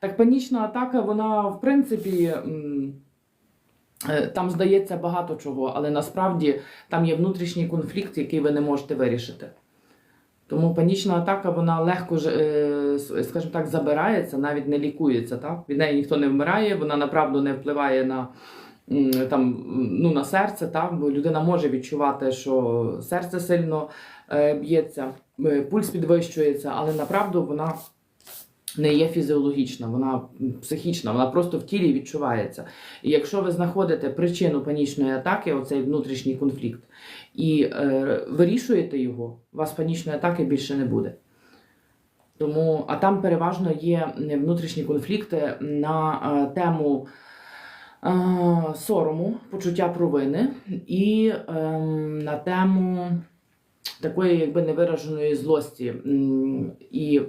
Так панічна атака, вона в принципі. е, Там здається багато чого, але насправді там є внутрішній конфлікт, який ви не можете вирішити. Тому панічна атака, вона легко, е, скажімо так, забирається, навіть не лікується. Так? Від неї ніхто не вмирає, вона направду не впливає на, там, ну, на серце, так? бо людина може відчувати, що серце сильно е, б'ється, пульс підвищується, але направду вона не є фізіологічна, вона психічна, вона просто в тілі відчувається. І якщо ви знаходите причину панічної атаки, оцей внутрішній конфлікт, і е, вирішуєте його, у вас панічної атаки більше не буде. Тому, а там переважно є внутрішні конфлікти на е, тему е, сорому, почуття провини і ем, на тему такої якби невираженої злості. І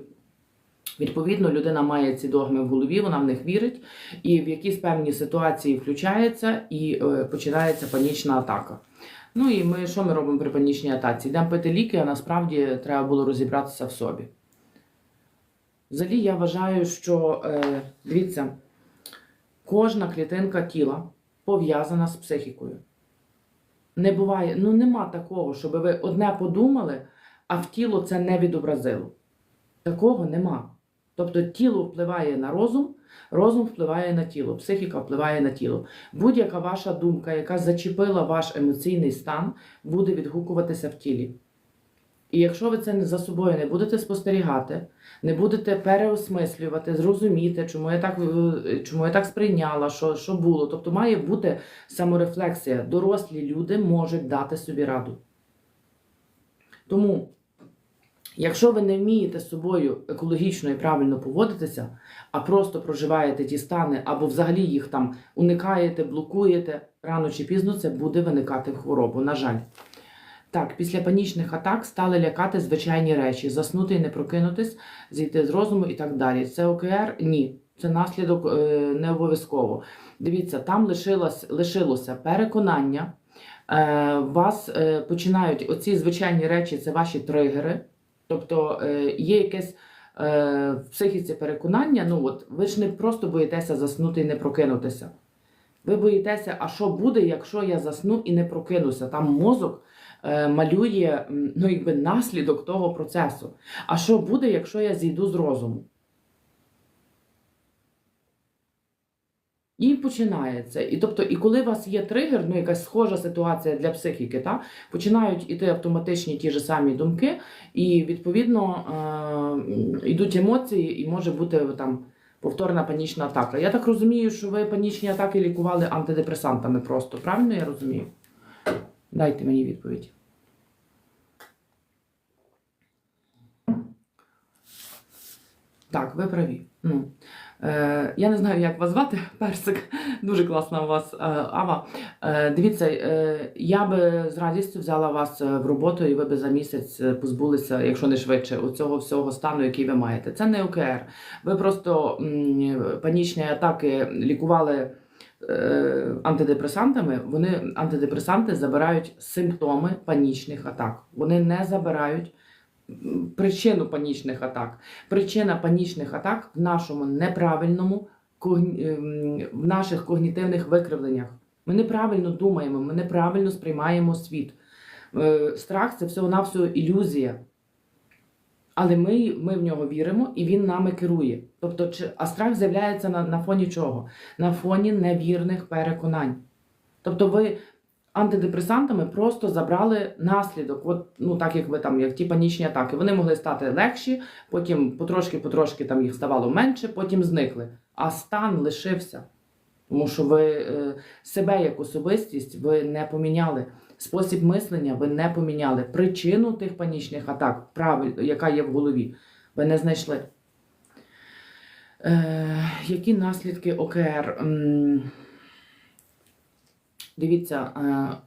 Відповідно, людина має ці догми в голові, вона в них вірить, і в якісь певні ситуації включається і е, починається панічна атака. Ну і ми що ми робимо при панічній атаці? Йдемо пити ліки, а насправді треба було розібратися в собі. Взагалі, я вважаю, що е, дивіться, кожна клітинка тіла пов'язана з психікою. Не буває, ну нема такого, щоб ви одне подумали, а в тіло це не відобразило. Такого нема. Тобто тіло впливає на розум, розум впливає на тіло, психіка впливає на тіло. Будь-яка ваша думка, яка зачепила ваш емоційний стан, буде відгукуватися в тілі. І якщо ви це за собою не будете спостерігати, не будете переосмислювати, зрозуміти, чому я так, е, чому я так сприйняла, що, що було. Тобто має бути саморефлексія. Дорослі люди можуть дати собі раду. Тому Якщо ви не вмієте з собою екологічно і правильно поводитися, а просто проживаєте ті стани або взагалі їх там уникаєте, блокуєте, рано чи пізно це буде виникати в хворобу, на жаль. Так, після панічних атак стали лякати звичайні речі, заснути і не прокинутись, зійти з розуму і так далі. Це ОКР? Ні. Це наслідок е, не обов'язково. Дивіться, там лишилось, лишилося переконання. Е, вас е, починають оці звичайні речі, це ваші тригери. Тобто е, є якесь е, в психіці переконання, ну от ви ж не просто боїтеся заснути і не прокинутися. Ви боїтеся, а що буде, якщо я засну і не прокинуся? Там мозок е, малює ну, якби наслідок того процесу. А що буде, якщо я зійду з розуму? І починається. І тобто, і коли у вас є тригер, ну якась схожа ситуація для психіки, та, починають іти автоматичні ті ж самі думки, і відповідно е, йдуть емоції, і може бути там повторна панічна атака. Я так розумію, що ви панічні атаки лікували антидепресантами просто. Правильно я розумію? Дайте мені відповідь. Так, ви праві. Ну, я не знаю, як вас звати, Персик. Дуже класна у вас е, Ава. Е, дивіться, е, я би з радістю взяла вас е, в роботу, і ви би за місяць е, позбулися, якщо не швидше, у цього всього стану, який ви маєте. Це не ОКР. Ви просто панічні атаки лікували. е, Антидепресантами вони антидепресанти забирають симптоми панічних атак. Вони не забирають причину панічних атак. Причина панічних атак в нашому неправильному ем, в наших когнітивних викривленнях. Ми неправильно думаємо, ми неправильно сприймаємо світ. Е, Страх це всього-навсього ілюзія. Але ми, ми в нього віримо і він нами керує. Тобто, чи, а страх з'являється на, на фоні чого? На фоні невірних переконань. Тобто, ви антидепресантами просто забрали наслідок, от, ну так як ви там, як ті панічні атаки. Вони могли стати легші, потім потрошки-потрошки там їх ставало менше, потім зникли. А стан лишився. Тому що ви е, себе як особистість ви не поміняли. Спосіб мислення ви не поміняли. Причину тих панічних атак, яка є в голові, ви не знайшли. Е, які наслідки ОКР? Дивіться, е,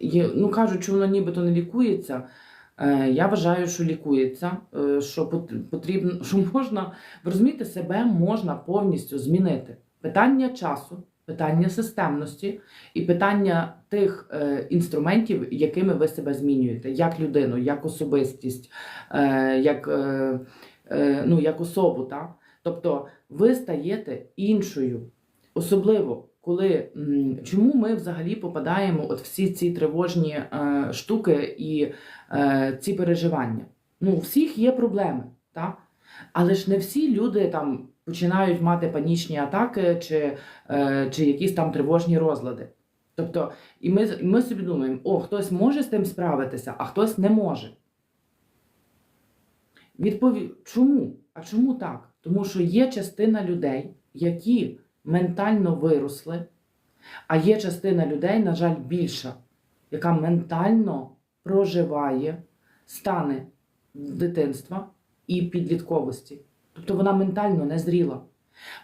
є, ну кажуть, що воно нібито не лікується. Е, Я вважаю, що лікується, е, що потрібно, що можна, ви розумієте, себе можна повністю змінити. Питання часу, питання системності і питання тих інструментів, якими ви себе змінюєте, як людину, як особистість, як, ну, як особу. Так? Тобто ви стаєте іншою. Особливо, коли чому ми взагалі попадаємо от всі ці тривожні е, штуки і е, ці переживання. Ну, у всіх є проблеми, так? але ж не всі люди там починають мати панічні атаки чи, е, чи якісь там тривожні розлади. Тобто, і ми, ми собі думаємо, о, хтось може з тим справитися, а хтось не може. Відповідь, чому? А чому так? Тому що є частина людей, які ментально виросли, а є частина людей, на жаль, більша, яка ментально проживає стани дитинства і підлітковості. Тобто вона ментально не зріла.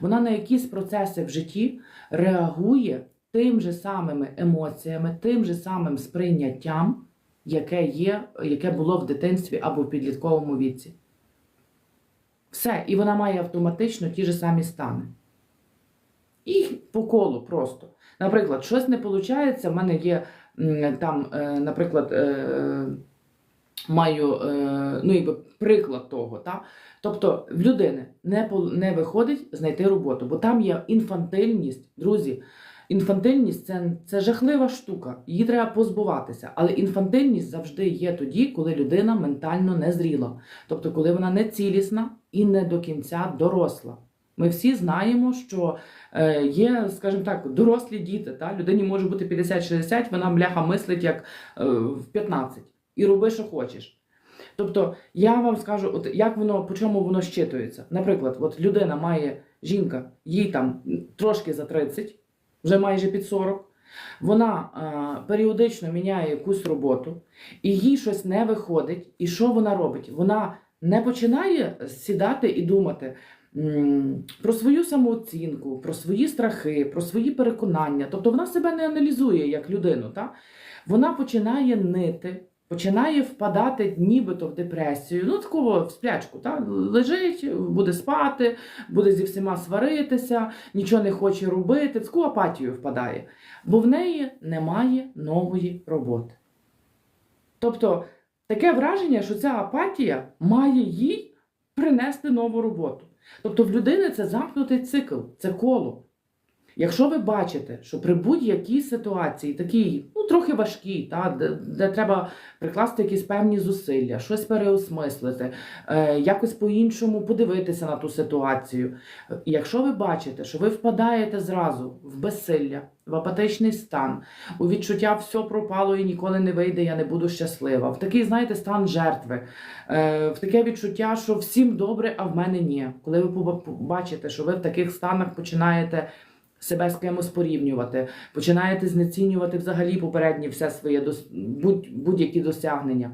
Вона на якісь процеси в житті реагує тим же самими емоціями, тим же самим сприйняттям, яке є, яке було в дитинстві або в підлітковому віці. Все, і вона має автоматично ті ж самі стани. По колу просто. Наприклад, щось не виходить, в мене є там, е, наприклад, е, маю е, ну, якби приклад того. Та? Тобто в людини не, не виходить знайти роботу, бо там є інфантильність, друзі. Інфантильність це, це жахлива штука, її треба позбуватися. Але інфантильність завжди є тоді, коли людина ментально не зріла. Тобто, коли вона не цілісна і не до кінця доросла. Ми всі знаємо, що е, є, скажімо так, дорослі діти. Та? Людині може бути 50-60, вона бляха мислить як е, в 15 і роби, що хочеш. Тобто, я вам скажу, от як воно, по чому воно щитується. Наприклад, от людина має жінка, їй там трошки за 30, вже майже під 40. Вона е, періодично міняє якусь роботу, і їй щось не виходить. І що вона робить? Вона не починає сідати і думати про свою самооцінку, про свої страхи, про свої переконання. Тобто вона себе не аналізує як людину. Та? Вона починає нити, починає впадати нібито в депресію, ну такого в сплячку. Та? Лежить, буде спати, буде зі всіма сваритися, нічого не хоче робити, в таку апатію впадає, бо в неї немає нової роботи. Тобто таке враження, що ця апатія має їй принести нову роботу. Тобто в людини це замкнутий цикл, це коло. Якщо ви бачите, що при будь-якій ситуації, такій, ну трохи важкій, та, де, де треба прикласти якісь певні зусилля, щось переосмислити, е, якось по-іншому подивитися на ту ситуацію. Якщо ви бачите, що ви впадаєте зразу в безсилля, в апатичний стан, у відчуття все пропало і ніколи не вийде, я не буду щаслива, в такий, знаєте, стан жертви, е, в таке відчуття, що всім добре, а в мене ні. Коли ви поба- побачите, що ви в таких станах починаєте себе з кимось порівнювати, починаєте знецінювати взагалі попередні все своє будь-які досягнення.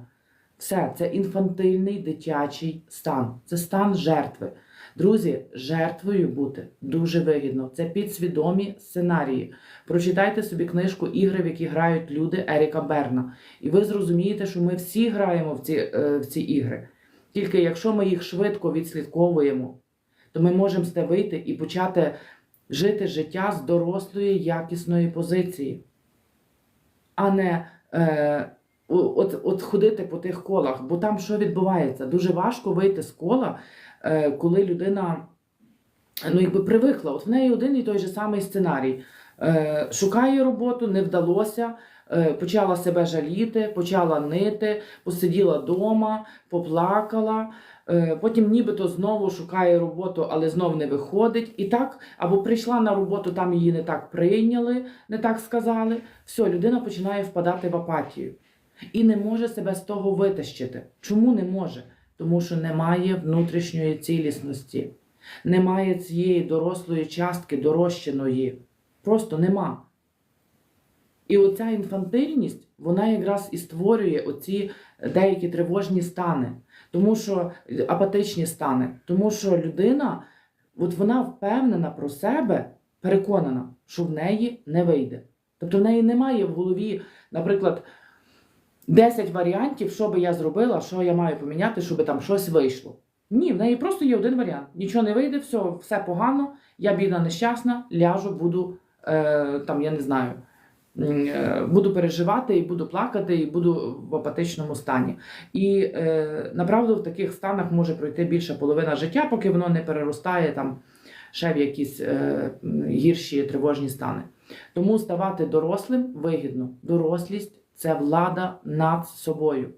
Все, це інфантильний дитячий стан, це стан жертви. Друзі, жертвою бути дуже вигідно. Це підсвідомі сценарії. Прочитайте собі книжку Ігри, в які грають люди Еріка Берна. І ви зрозумієте, що ми всі граємо в ці, е, в ці ігри. Тільки якщо ми їх швидко відслідковуємо, то ми можемо з те вийти і почати жити життя з дорослої якісної позиції, а не е, от, от ходити по тих колах. Бо там що відбувається? Дуже важко вийти з кола, е, коли людина ну, якби привикла. От в неї один і той же самий сценарій. Е, шукає роботу, не вдалося. Е, Почала себе жаліти, почала нити, посиділа вдома, поплакала, Е, Потім нібито знову шукає роботу, але знов не виходить. І так, або прийшла на роботу, там її не так прийняли, не так сказали. Все, людина починає впадати в апатію і не може себе з того витащити. Чому не може? Тому що немає внутрішньої цілісності, немає цієї дорослої частки, дорощеної. Просто нема. І оця інфантильність, вона якраз і створює оці деякі тривожні стани, тому що апатичні стани, тому що людина, от вона впевнена про себе, переконана, що в неї не вийде. Тобто в неї немає в голові, наприклад, 10 варіантів, що би я зробила, що я маю поміняти, щоб там щось вийшло. Ні, в неї просто є один варіант. Нічого не вийде, все, все погано, я бідна, нещасна, ляжу, буду е, там, я не знаю, е, буду переживати, і буду плакати, і буду в апатичному стані. І е, направду в таких станах може пройти більша половина життя, поки воно не переростає там ще в якісь е, гірші тривожні стани. Тому ставати дорослим вигідно. Дорослість це влада над собою.